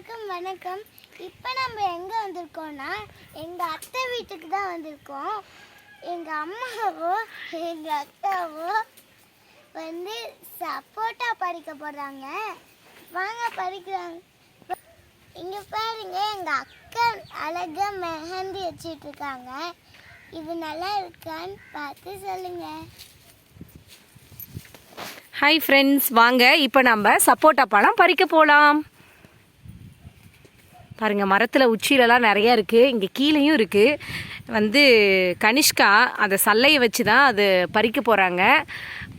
எல்லாருக்கும் வணக்கம். இப்போ நம்ம எங்கே வந்திருக்கோம்னா எங்கள் அத்தை வீட்டுக்கு தான் வந்திருக்கோம். எங்கள் அம்மாவோ எங்கள் அக்காவோ வந்து சப்போட்டா பறிக்க போகிறாங்க வாங்க பறிக்கிறாங்க இங்கே பாருங்க எங்கள் அக்கா அழகாக மெஹந்தி வச்சிட்ருக்காங்க இது நல்லா இருக்கான்னு பார்த்து சொல்லுங்கள் ஹாய் ஃப்ரெண்ட்ஸ் வாங்க இப்போ நம்ம சப்போட்டா பழம் பறிக்க போகலாம் பாருங்கள் மரத்தில் உச்சியிலலாம் நிறையா இருக்குது இங்கே கீழேயும் இருக்குது வந்து கனிஷ்கா அதை சல்லையை வச்சு தான் அது பறிக்க போகிறாங்க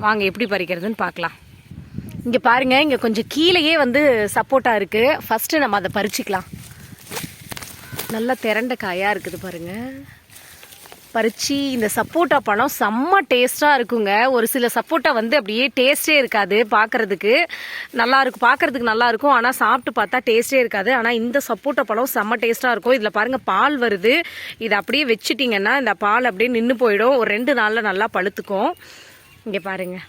வாங்க எப்படி பறிக்கிறதுன்னு பார்க்கலாம். இங்கே பாருங்கள் இங்கே கொஞ்சம் கீழேயே வந்து சப்போட்டாக இருக்குது ஃபஸ்ட்டு நம்ம அதை பறிச்சிக்கலாம். நல்லா திரண்ட காயாக இருக்குது பாருங்கள் பறிச்சு இந்த சப்போட்டா பழம் செம்ம டேஸ்ட்டாக இருக்குங்க. ஒரு சில சப்போட்டா வந்து அப்படியே டேஸ்டே இருக்காது பார்க்குறதுக்கு நல்லா இருக்கும் நல்லாயிருக்கும் ஆனால் சாப்பிட்டு பார்த்தா டேஸ்டே இருக்காது. ஆனால் இந்த சப்போட்டா பழம் செம்ம டேஸ்ட்டாக இருக்கும். இதில் பாருங்கள் பால் வருது. இதை அப்படியே வச்சுட்டிங்கன்னா இந்த பால் அப்படியே நின்று போயிடும். ஒரு ரெண்டு நாளில் நல்லா பழுத்துக்கும். இங்கே பாருங்கள்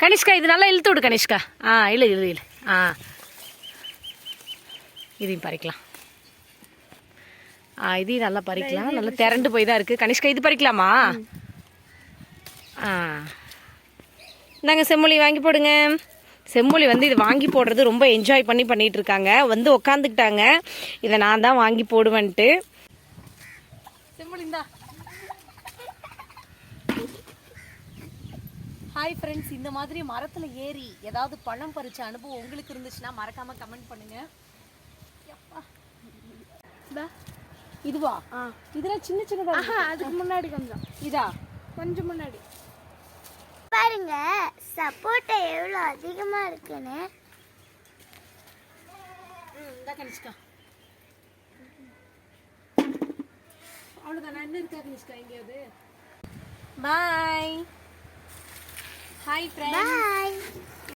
கனிஷ்கா இது நல்லா இழுத்து விடு கனிஷ்கா. ஆ இல்லை இழு இழு. ஆ. இதையும் பறிக்கலாம். இதையும் நல்லா பறிக்கலாம். நல்லா திரண்டு போய் தான் இருக்குது கனிஷ்கா இது பறிக்கலாமா? ஆ. இந்தாங்க செம்மொழி வாங்கி போடுங்க. செம்மொழி வந்து இது வாங்கி போடுறது ரொம்ப என்ஜாய் பண்ணி பண்ணிட்டு இருக்காங்க வந்து உக்காந்துக்கிட்டாங்க. இதை நான் தான் வாங்கி போடுவேன்ட்டு. செம்மொழி இந்தா ஹாய் ஃப்ரெண்ட்ஸ் இந்த மாதிரி மரத்தில் ஏறி ஏதாவது பழம் பறிச்ச அனுபவம் உங்களுக்கு இருந்துச்சுன்னா மறக்காம கமெண்ட் பண்ணுங்க. இதுவா? இதெல்லாம் சின்ன சின்னதா அதுக்கு முன்னாடி கொஞ்சம். இதா? கொஞ்சம் முன்னாடி. பாருங்க சப்போட்டா எவ்வளோ அதிகமாக இருக்குன்னு. இந்தா கனிஷ்கா. அவ்வளோதான் என்ன இருக்கா கனிஷ்கா? எங்கேயாவது? பாய் ஹாய் ஃப்ரெண்ட் பாய்